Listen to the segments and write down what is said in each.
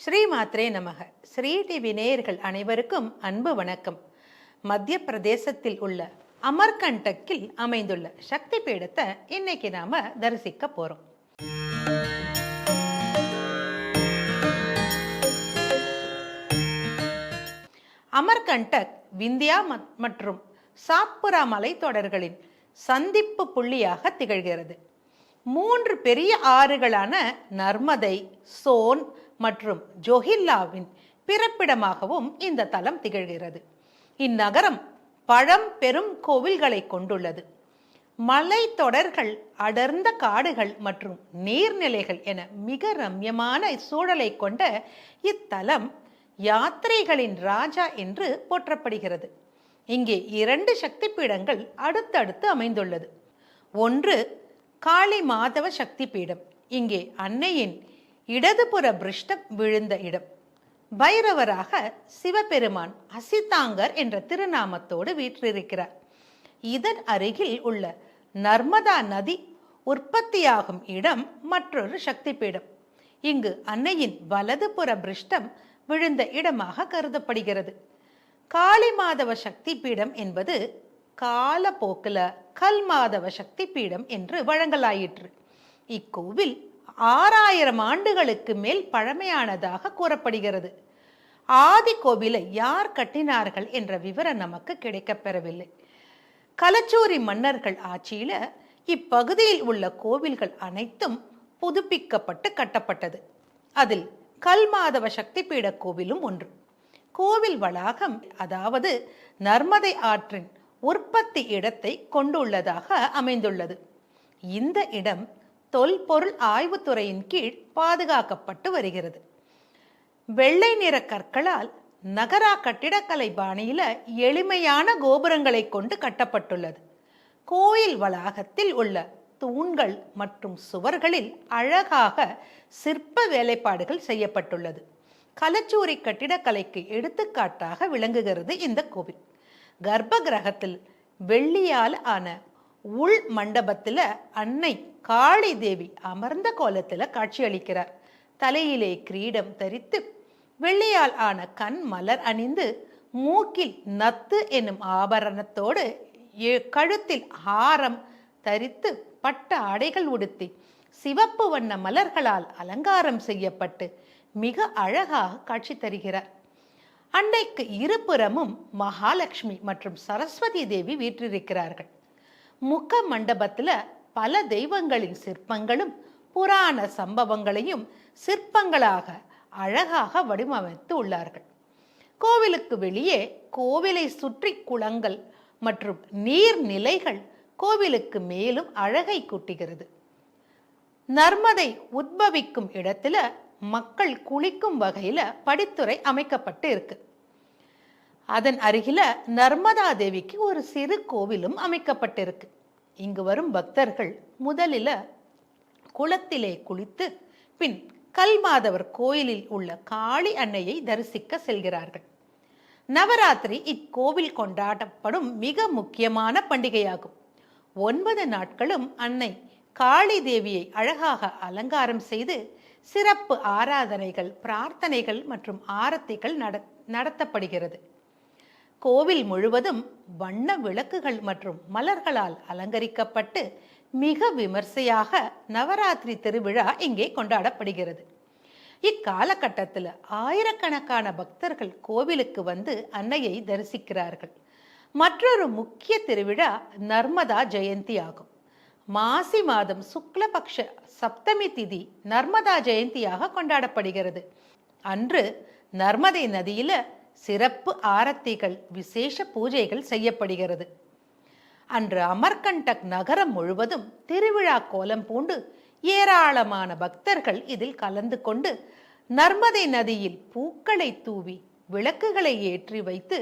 ஸ்ரீ மாத்ரே நமக. ஸ்ரீ டிவி நேயர்கள் அனைவருக்கும் அன்பு வணக்கம். மத்திய பிரதேசத்தில் உள்ள அமர்கண்டக்கில் அமைந்துள்ள சக்தி பீடத்தை இன்னைக்கு நாம தரிசிக்க போறோம். அமர்கண்டக் விந்தியா மற்றும் சாத்புரா மலைத்தொடர்களின் சந்திப்பு புள்ளியாக திகழ்கிறது. மூன்று பெரிய ஆறுகளான நர்மதை சோன் மற்றும் ஜொஹில்லாவின் பிறப்பிடமாகவும் இந்த தலம் திகழ்கிறது. இந்நகரம் பழம் பெரும் கோவில்களை கொண்டுள்ளது. மலைத்தொடர்கள் அடர்ந்த காடுகள் மற்றும் நீர்நிலைகள் என மிக ரம்யமான சூழலை கொண்ட இத்தலம் யாத்திரைகளின் ராஜா என்று போற்றப்படுகிறது. இங்கே இரண்டு சக்தி பீடங்கள் அடுத்தடுத்து அமைந்துள்ளது. ஒன்று காளி மாதவ சக்தி பீடம் இங்கே அன்னையின் இடதுபுற பிருஷ்டம் விழுந்த இடம். பைரவராக சிவபெருமான் அசிதாங்கர் என்ற திருநாமத்தோடு வீற்றிருக்கிறார். இதன் அருகில் உள்ள நர்மதா நதி உற்பத்தியாகும் இடம் மற்றொரு சக்தி பீடம் இங்கு அன்னையின் வலதுபுற பிருஷ்டம் விழுந்த இடமாக கருதப்படுகிறது. காளி மாதவ சக்தி பீடம் என்பது காலப்போக்கில் கல் மாதவ சக்தி பீடம் என்று வழங்கலாயிற்று. இக்கோவில் ஆறாயிரம் ஆண்டுகளுக்கு மேல் பழமையானதாக கூறப்படுகிறது. ஆதி கோவிலை யார் கட்டினார்கள் என்ற விவரம் நமக்கு கிடைக்கப்பெறவில்லை கலச்சூரி மன்னர்கள் ஆட்சியில இப்பகுதியில் உள்ள கோவில்கள் அனைத்தும் புதுப்பிக்கப்பட்டு கட்டப்பட்டது. அதில் கல்மாதவ சக்திபீட கோவிலும் ஒன்று. கோவில் வளாகம் அதாவது நர்மதை ஆற்றின் உற்பத்தி இடத்தை கொண்டுள்ளதாக அமைந்துள்ளது. இந்த இடம் தொல்பொருள் ஆய்வுத்துறையின் கீழ் பாதுகாக்கப்பட்டு வருகிறது. வெள்ளை நிற கற்களால் நகரா கட்டிடக்கலை பாணியில எளிமையான கோபுரங்களை கொண்டு கட்டப்பட்டுள்ளது. கோயில் வளாகத்தில் உள்ள தூண்கள் மற்றும் சுவர்களில் அழகாக சிற்ப வேலைப்பாடுகள் செய்யப்பட்டுள்ளது. கலச்சூரி கட்டிடக்கலைக்கு எடுத்துக்காட்டாக விளங்குகிறது இந்த கோவில். கர்ப்ப கிரகத்தில் வெள்ளியால் ஆன உள் மண்டபத்தில் அன்னை காளி தேவி அமர்ந்த கோலத்தில் காட்சியளிக்கிறார் தலையிலே கிரீடம் தரித்து வெள்ளியால் ஆன கண் மலர் அணிந்து மூக்கில் நத்து என்னும் ஆபரணத்தோடு கழுத்தில் ஆரம் தரித்து பட்ட ஆடைகள் உடுத்தி சிவப்பு வண்ண மலர்களால் அலங்காரம் செய்யப்பட்டு மிக அழகாக காட்சி தருகிறார். அன்னைக்கு இருபுறமும் மகாலட்சுமி மற்றும் சரஸ்வதி தேவி வீற்றிருக்கிறார்கள். முக மண்டபத்தில் பல தெய்வங்களின் சிற்பங்களும் புராண சம்பவங்களையும் சிற்பங்களாக அழகாக வடிவமைத்து உள்ளார்கள். கோவிலுக்கு வெளியே கோவிலை சுற்றி குளங்கள் மற்றும் நீர்நிலைகள் கோவிலுக்கு மேலும் அழகை கூட்டுகிறது. நர்மதை உத்பவிக்கும் இடத்துல மக்கள் குளிக்கும் வகையில படித்துறை அமைக்கப்பட்டு இருக்குது அதன் அருகில நர்மதா தேவிக்கு ஒரு சிறு கோவிலும் அமைக்கப்பட்டிருக்கு. இங்கு வரும் பக்தர்கள் முதலில் குளத்திலே குளித்து பின் கல்மாதவர் கோயிலில் உள்ள காளி அன்னையை தரிசிக்க செல்கிறார்கள். நவராத்திரி இக்கோவில் கொண்டாடப்படும் மிக முக்கியமான பண்டிகையாகும். ஒன்பது நாட்களும் அன்னை காளி தேவியை அழகாக அலங்காரம் செய்து சிறப்பு ஆராதனைகள் பிரார்த்தனைகள் மற்றும் ஆரத்திகள் நட நடத்தப்படுகிறது. கோவில் முழுவதும் வண்ண விளக்குகள் மற்றும் மலர்களால் அலங்கரிக்கப்பட்டு மிக விமர்சையாக நவராத்திரி திருவிழா இங்கே கொண்டாடப்படுகிறது. இக்காலகட்டத்தில் ஆயிரக்கணக்கான பக்தர்கள் கோவிலுக்கு வந்து அன்னையை தரிசிக்கிறார்கள். மற்றொரு முக்கிய திருவிழா நர்மதா ஜெயந்தி ஆகும். மாசி மாதம் சுக்லபக்ஷ சப்தமி திதி நர்மதா ஜெயந்தியாக கொண்டாடப்படுகிறது. அன்று நர்மதை நதியில சிறப்பு ஆரத்திகள் விசேஷ பூஜைகள் செய்யப்படுகிறது. அன்று அமர்கண்டக் நகரம் முழுவதும் திருவிழா கோலம் பூண்டு ஏராளமான பக்தர்கள் இதில் கலந்து கொண்டு நர்மதை நதியில் பூக்களை தூவி விளக்குகளை ஏற்றி வைத்து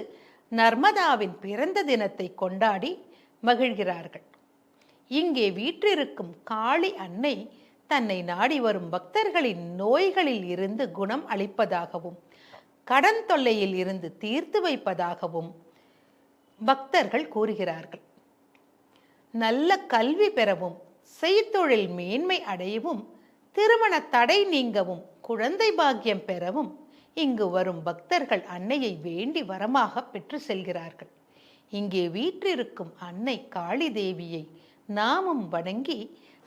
நர்மதாவின் பிறந்த தினத்தை கொண்டாடி மகிழ்கிறார்கள். இங்கே வீற்றிருக்கும் காளி அன்னை தன்னை நாடி வரும் பக்தர்களின் நோய்களில் இருந்து குணம் அளிப்பதாகவும் கடன் தொல்லையில் இருந்து தீர்த்து வைப்பதாகவும் பக்தர்கள் கூறுகிறார்கள். நல்ல கல்வி பெறவும் செய்தொழில் மேன்மை அடையவும் திருமண தடை நீங்கவும் குழந்தை பாக்கியம் பெறவும் இங்கு வரும் பக்தர்கள் அன்னையை வேண்டி வரமாக பெற்று செல்கிறார்கள். இங்கே வீற்றிருக்கும் அன்னை காளி தேவியை நாமும் வணங்கி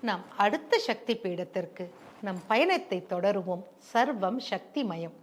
நாம் அடுத்த சக்தி பீடத்திற்கு நம் பயணத்தை தொடருவோம். சர்வம் சக்திமயம்.